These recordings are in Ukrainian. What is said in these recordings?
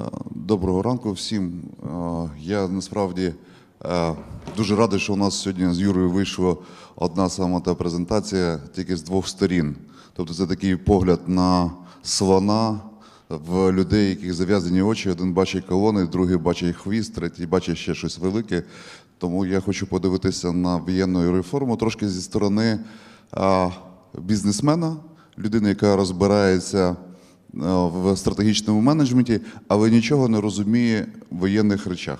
Е, Доброго ранку всім. Е, Я насправді е, дуже радий, що у нас сьогодні з Юрою вийшла одна сама та презентація тільки з двох сторін. Тобто це такий погляд на слона в людей, яких зав'язані очі. Один бачить колони, другий бачить хвіст, третій бачить ще щось велике. Тому я хочу подивитися на воєнну реформу трошки зі сторони бізнесмена, людини, яка розбирається в стратегічному менеджменті, але нічого не розуміє в воєнних речах.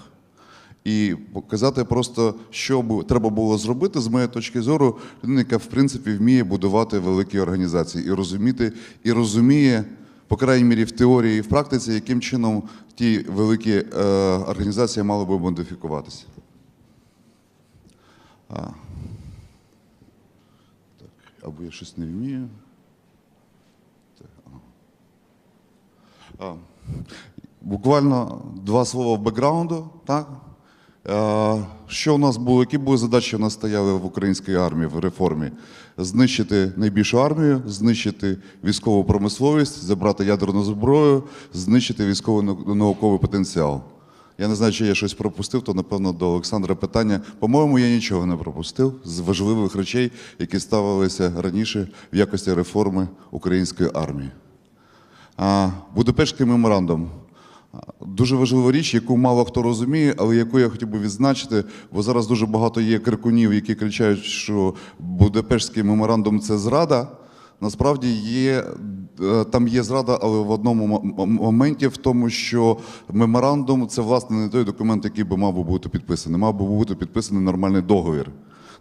І показати просто, що треба було зробити, з моєї точки зору, людина, яка в принципі вміє будувати великі організації і розуміти, і розуміє, по крайній мірі, в теорії і в практиці, яким чином ті великі е, організації мали би модифікуватися. А. Так, або я щось не вмію. Буквально два слова в бекграунду. Так? Що у нас було, які були задачі у нас стояли в українській армії в реформі? Знищити найбільшу армію, знищити військову промисловість, забрати ядерну зброю, знищити військово-науковий потенціал. Я не знаю, чи я щось пропустив, то напевно до Олександра питання. По-моєму, я нічого не пропустив з важливих речей, які ставилися раніше в якості реформи української армії. Будапештський меморандум. Дуже важлива річ, яку мало хто розуміє, але яку я хотів би відзначити, бо зараз дуже багато є крикунів, які кричають, що Будапештський меморандум це зрада. Насправді є е, там є зрада, але в одному моменті, в тому, що меморандум це власне не той документ, який би мав би бути підписаний. Мав би бути підписаний нормальний договір.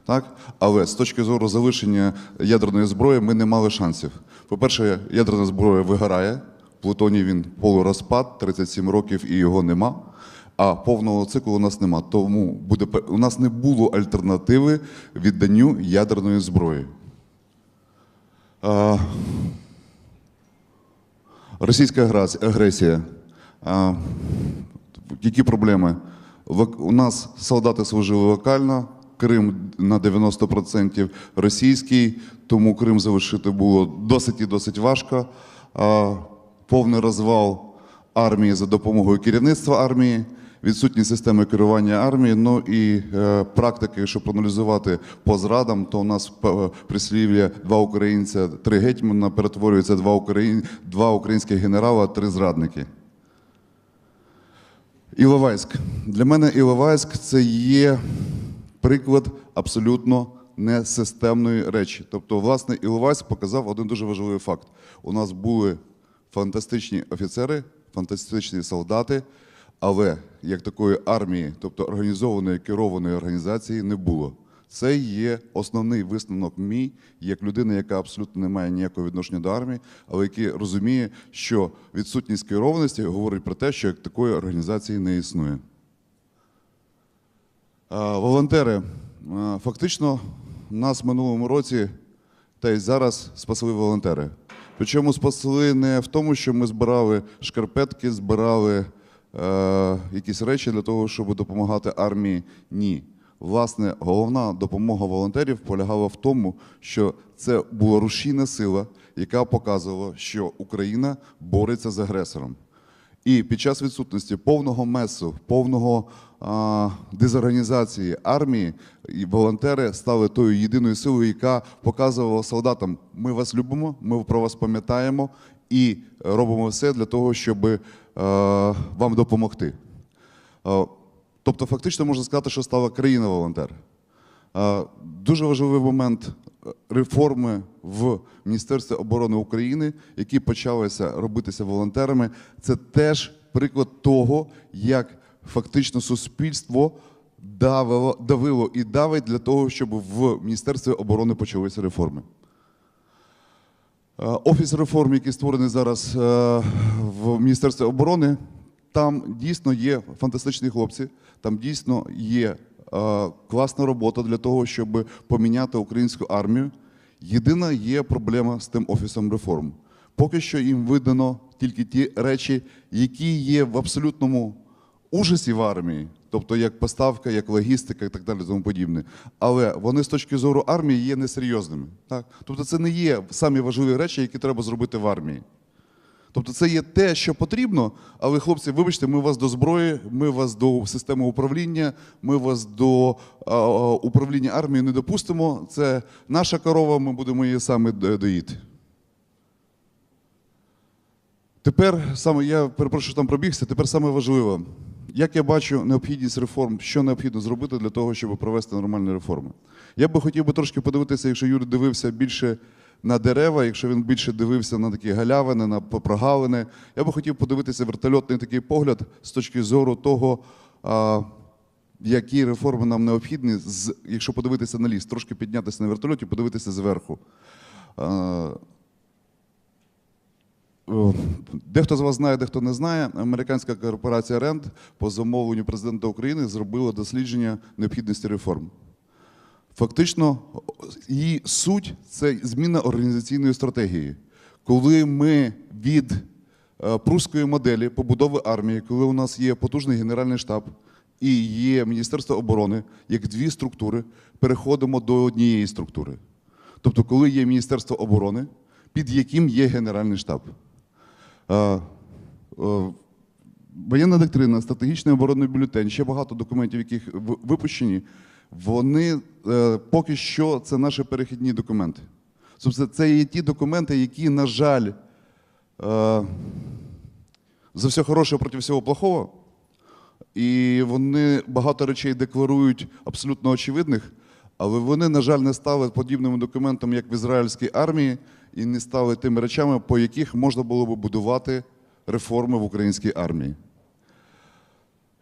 Так? Але з точки зору залишення ядерної зброї ми не мали шансів. По-перше, ядерна зброя вигорає, Плутоній він полурозпад, 37 років і його нема. А повного циклу у нас нема. Тому буде, у нас не було альтернативи відданню ядерної зброї. А, Російська агресія. А, Які проблеми? У нас солдати служили локально, Крим на 90% російський, тому Крим залишити було досить і досить важко. Повний розвал армії за допомогою керівництва армії, відсутність системи керування армії, ну і е, практики, щоб проаналізувати по зрадам, то у нас е, прислів'я два українця, три гетьмана перетворюється два, україн... два українських генерала, три зрадники. Іловайськ. Для мене Іловайськ це є приклад абсолютно несистемної речі. Тобто, власне, Іловайськ показав один дуже важливий факт. У нас були фантастичні офіцери, фантастичні солдати, але як такої армії, тобто організованої керованої організації, не було. Це є основний висновок мій, як людина, яка абсолютно не має ніякого відношення до армії, але який розуміє, що відсутність керованості говорить про те, що як такої організації не існує. Волонтери. Фактично, нас в минулому році та й зараз спасли волонтери. Причому спасли не в тому, що ми збирали шкарпетки, збирали е, якісь речі для того, щоб допомагати армії. Ні. Власне, головна допомога волонтерів полягала в тому, що це була рушійна сила, яка показувала, що Україна бореться з агресором. І під час відсутності повного месу, повного а, дезорганізації армії, і волонтери стали тою єдиною силою, яка показувала солдатам: ми вас любимо, ми про вас пам'ятаємо і робимо все для того, щоб е, вам допомогти. Е, Тобто, фактично можна сказати, що стала країна волонтер. Е, Дуже важливий момент реформи в Міністерстві оборони України, які почалися робитися волонтерами. Це теж приклад того, як фактично суспільство давило, давило і давить для того, щоб в Міністерстві оборони почалися реформи. Е, Офіс реформ, який створений зараз е, в Міністерстві оборони, там дійсно є фантастичні хлопці, там дійсно є класна робота для того, щоб поміняти українську армію. Єдина є проблема з тим офісом реформ. Поки що їм видано тільки ті речі, які є в абсолютному ужасі в армії, тобто як поставка, як логістика і так далі, тому подібне. Але вони з точки зору армії є несерйозними. Так? Тобто це не є самі важливі речі, які треба зробити в армії. Тобто це є те, що потрібно, але хлопці, вибачте, ми вас до зброї, ми вас до системи управління, ми вас до а, управління армією не допустимо. Це наша корова, ми будемо її саме доїти. Тепер саме я перепрошую, що там пробігся. Тепер саме важливе, як я бачу необхідність реформ, що необхідно зробити для того, щоб провести нормальні реформи. Я би хотів би трошки подивитися, якщо Юрій дивився більше на дерева, якщо він більше дивився на такі галявини, на прогалини, я би хотів подивитися вертольотний такий погляд з точки зору того. Які реформи нам необхідні, з, якщо подивитися на ліс, трошки піднятися на вертольоті, подивитися зверху. Дехто з вас знає, дехто не знає. Американська корпорація Ренд по замовленню президента України зробила дослідження необхідності реформ. Фактично, її суть це зміна організаційної стратегії. Коли ми від е, прусської моделі побудови армії, коли у нас є потужний генеральний штаб і є Міністерство оборони, як дві структури, переходимо до однієї структури. Тобто, коли є Міністерство оборони, під яким є Генеральний штаб. Е, е, Воєнна доктрина, стратегічний оборонний бюлетень, ще багато документів, яких випущені, вони е, поки що це наші перехідні документи. Тобто це є ті документи, які, на жаль, е, за все хороше проти всього плохого. І вони багато речей декларують абсолютно очевидних, але вони, на жаль, не стали подібним документом, як в ізраїльській армії, і не стали тими речами, по яких можна було би будувати реформи в українській армії.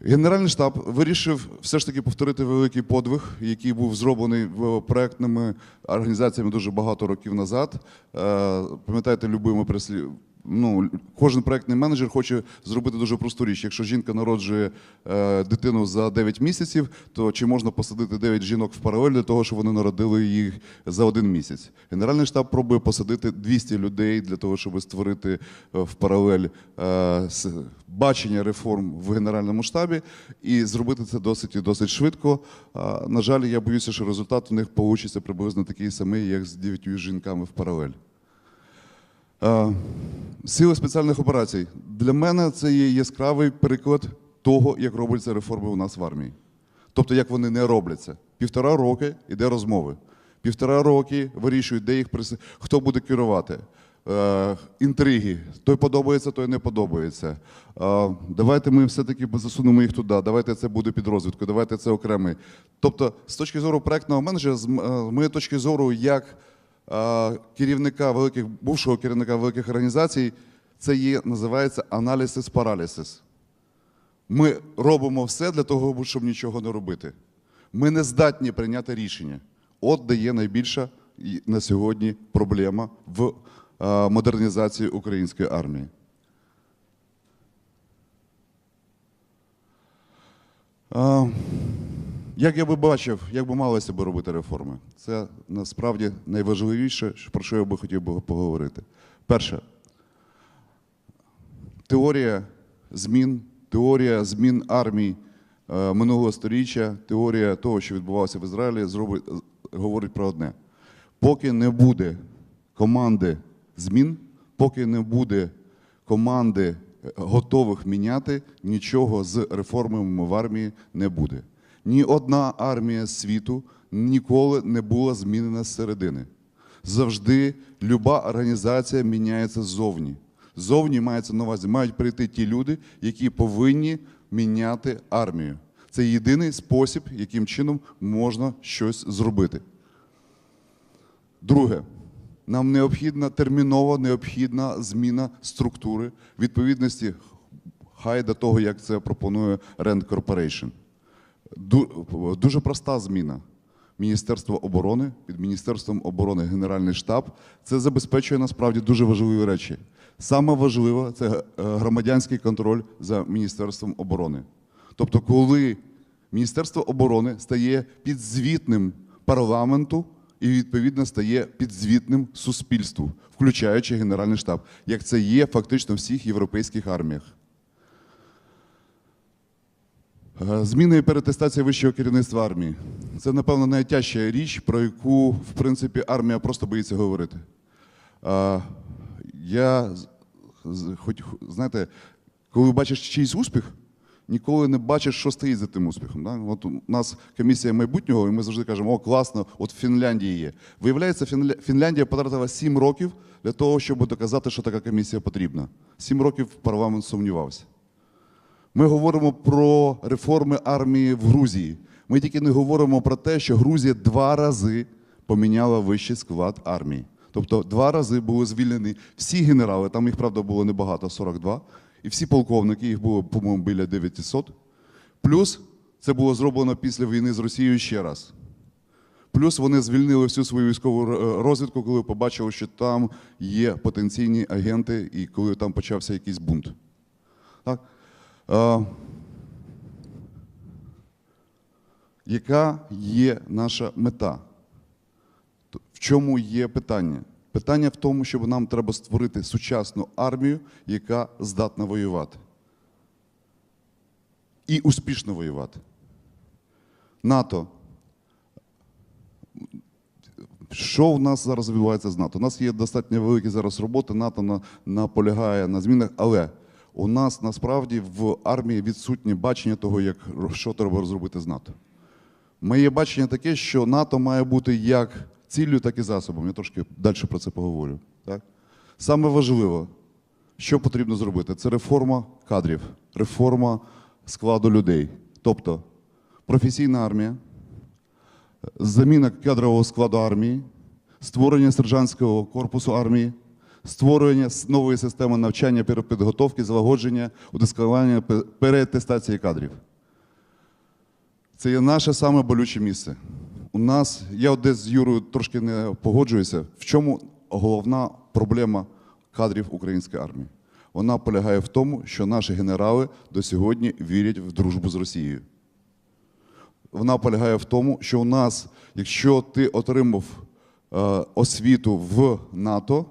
Генеральний штаб вирішив все ж таки повторити великий подвиг, який був зроблений проектними організаціями дуже багато років назад. Е, Пам'ятаєте, любимо прислі... ну, кожен проектний менеджер хоче зробити дуже просту річ. Якщо жінка народжує е, дитину за 9 місяців, то чи можна посадити 9 жінок в паралель для того, щоб вони народили їх за один місяць? Генеральний штаб пробує посадити 200 людей для того, щоб створити е, в паралель е, бачення реформ в генеральному штабі і зробити це досить і досить швидко. А, На жаль, я боюся, що результат у них вийде приблизно такий самий, як з дев'ятью жінками в паралель. Е, Сили спеціальних операцій. Для мене це є яскравий приклад того, як робляться реформи у нас в армії. Тобто, як вони не робляться. Півтора роки йде розмови. Півтора роки вирішують, де їх прис... хто буде керувати. Е, інтриги. Той подобається, той не подобається. Е, давайте ми все-таки засунемо їх туди, давайте це буде під розвідку, давайте це окремий. Тобто, з точки зору проектного менеджера, з моєї точки зору, як керівника великих, бувшого керівника великих організацій, це є, називається аналізис паралісис. Ми робимо все для того, щоб нічого не робити. Ми не здатні прийняти рішення. От де є найбільша на сьогодні проблема в модернізації української армії. Е, Як я би бачив, як би малися би робити реформи? Це насправді найважливіше, про що я би хотів би поговорити. Перше, теорія змін, теорія змін армій е, минулого сторіччя, теорія того, що відбувалося в Ізраїлі, зробить, говорить про одне: поки не буде команди змін, поки не буде команди е, готових міняти, нічого з реформами в армії не буде. Ні одна армія світу ніколи не була змінена зсередини. Завжди люба організація міняється ззовні. Ззовні мається на увазі, мають прийти ті люди, які повинні міняти армію. Це єдиний спосіб, яким чином можна щось зробити. Друге, нам необхідна терміново необхідна зміна структури відповідності хай до того, як це пропонує Rand Corporation. Ду- Дуже проста зміна. Міністерство оборони, під Міністерством оборони Генеральний штаб це забезпечує насправді дуже важливі речі. Саме важливе це е, громадянський контроль за Міністерством оборони. Тобто, коли Міністерство оборони стає підзвітним парламенту і відповідно стає підзвітним суспільству, включаючи Генеральний штаб, як це є фактично в всіх європейських арміях. Е, Зміна і перетестація вищого керівництва армії. Це, напевно, найтяжча річ, про яку, в принципі, армія просто боїться говорити. Е, Я хоч знаєте, коли бачиш чийсь успіх, ніколи не бачиш, що стоїть за тим успіхом. От у нас комісія майбутнього, і ми завжди кажемо, о, класно, от в Фінляндії є. Виявляється, Фінляндія потратила 7 років для того, щоб доказати, що така комісія потрібна. 7 років парламент сумнівався. Ми говоримо про реформи армії в Грузії. Ми тільки не говоримо про те, що Грузія два рази поміняла вищий склад армії. Тобто два рази були звільнені всі генерали, там їх, правда, було небагато, 42, і всі полковники, їх було, по-моєму, біля 900. Плюс це було зроблено після війни з Росією ще раз. Плюс вони звільнили всю свою військову розвідку, коли побачили, що там є потенційні агенти, і коли там почався якийсь бунт. Так? Е, яка є наша мета? В чому є питання? Питання в тому, що нам треба створити сучасну армію, яка здатна воювати. І успішно воювати. НАТО. Що в нас зараз відбувається з НАТО? У нас є достатньо великі зараз роботи, НАТО наполягає на змінах, але у нас насправді в армії відсутнє бачення того, як, що треба зробити з НАТО. Моє бачення таке, що НАТО має бути як ціллю, так і засобом. Я трошки далі про це поговорю. Так? Саме важливо, що потрібно зробити, це реформа кадрів, реформа складу людей. Тобто професійна армія, заміна кадрового складу армії, створення сержантського корпусу армії, створення нової системи навчання, перепідготовки, злагодження, удосконалення, пе- переатестації кадрів. Це є наше саме болюче місце. У нас, я десь з Юрою трошки не погоджуюся, в чому головна проблема кадрів української армії? Вона полягає в тому, що наші генерали до сьогодні вірять в дружбу з Росією. Вона полягає в тому, що у нас, якщо ти отримав е, освіту в НАТО,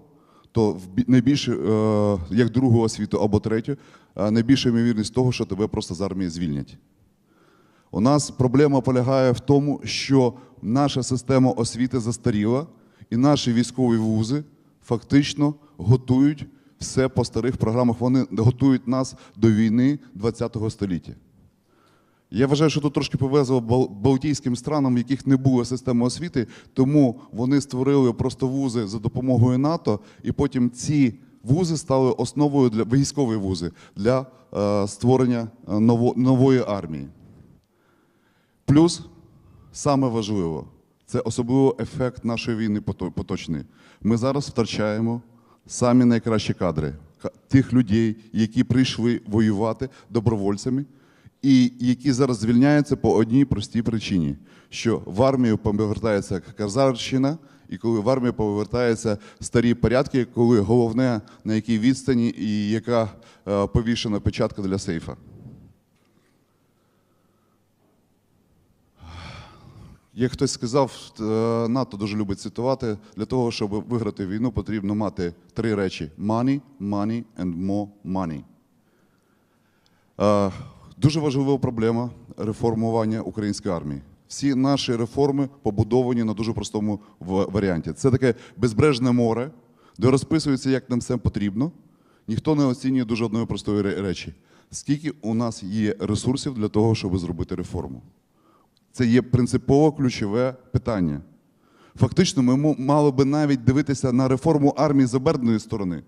то найбільше, е, як другу освіту або третю, е, найбільша ймовірність того, що тебе просто з армії звільнять. У нас проблема полягає в тому, що наша система освіти застаріла, і наші військові вузи фактично готують все по старих програмах. Вони готують нас до війни ХХ століття. Я вважаю, що тут трошки повезло балтійським странам, в яких не було системи освіти, тому вони створили просто вузи за допомогою НАТО, і потім ці вузи стали основою для військові вузи для е, створення е, ново- нової армії. Плюс, саме важливо, це особливо ефект нашої війни пото- поточної. Ми зараз втрачаємо самі найкращі кадри тих людей, які прийшли воювати добровольцями, і які зараз звільняються по одній простій причині: що в армію повертається казарщина, і коли в армію повертаються старі порядки, коли головне на якій відстані і яка е, повішена печатка для сейфа. Як хтось сказав, е, НАТО дуже любить цитувати. Для того, щоб виграти війну, потрібно мати три речі: money, money and more money. Дуже важлива проблема реформування української армії. Всі наші реформи побудовані на дуже простому варіанті. Це таке безбрежне море, де розписується, як нам все потрібно. Ніхто не оцінює дуже одної простої речі: скільки у нас є ресурсів для того, щоб зробити реформу. Це є принципово ключове питання. Фактично, ми мали би навіть дивитися на реформу армії з оберненої сторони.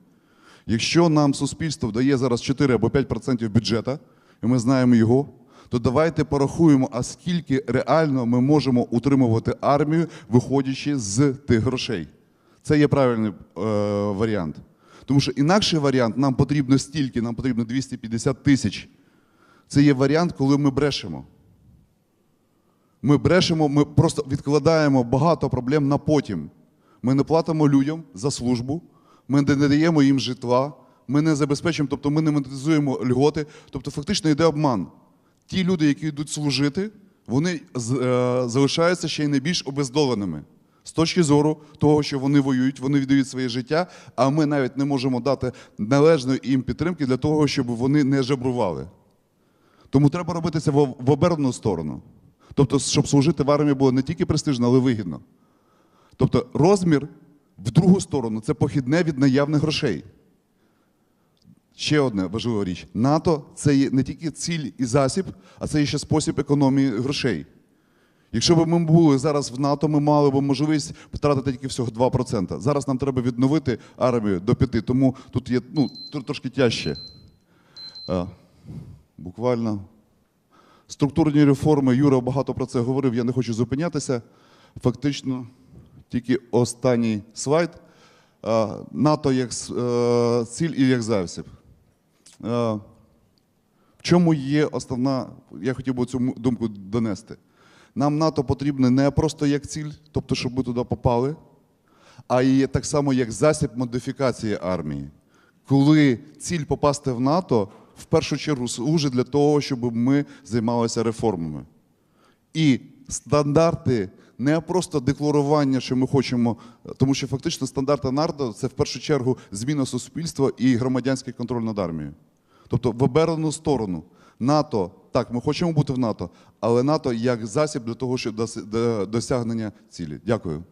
Якщо нам суспільство дає зараз 4 або 5% бюджету, і ми знаємо його, то давайте порахуємо, а скільки реально ми можемо утримувати армію, виходячи з тих грошей. Це є правильний е, варіант. Тому що інакший варіант нам потрібно стільки, нам потрібно 250 тисяч. Це є варіант, коли ми брешемо. Ми брешемо, ми просто відкладаємо багато проблем на потім. Ми не платимо людям за службу, ми не даємо їм житла, ми не забезпечуємо, тобто ми не монетизуємо льготи. Тобто фактично йде обман. Ті люди, які йдуть служити, вони е, залишаються ще й найбільш обездоленими. З точки зору того, що вони воюють, вони віддають своє життя, а ми навіть не можемо дати належної їм підтримки для того, щоб вони не жебрували. Тому треба робити це в обернену сторону. Тобто, щоб служити в армії було не тільки престижно, але й вигідно. Тобто, розмір в другу сторону це похідне від наявних грошей. Ще одна важлива річ: НАТО це є не тільки ціль і засіб, а це є ще спосіб економії грошей. Якщо б ми були зараз в НАТО, ми мали б можливість потратити тільки всього 2%. Зараз нам треба відновити армію до 5%, тому тут є ну, трошки тяжче. Буквально. Структурні реформи, Юра багато про це говорив, я не хочу зупинятися. Фактично, тільки останній слайд. НАТО як е, ціль і як засіб. Е, В чому є основна, я хотів би цю думку донести. Нам НАТО потрібне не просто як ціль, тобто, щоб ми туди попали, а і так само як засіб модифікації армії. Коли ціль попасти в НАТО, в першу чергу служить для того, щоб ми займалися реформами. І стандарти не просто декларування, що ми хочемо, тому що фактично стандарти НАТО це в першу чергу зміна суспільства і громадянський контроль над армією. Тобто в оберену сторону НАТО, так, ми хочемо бути в НАТО, але НАТО як засіб для того, щоб досягнення цілі. Дякую.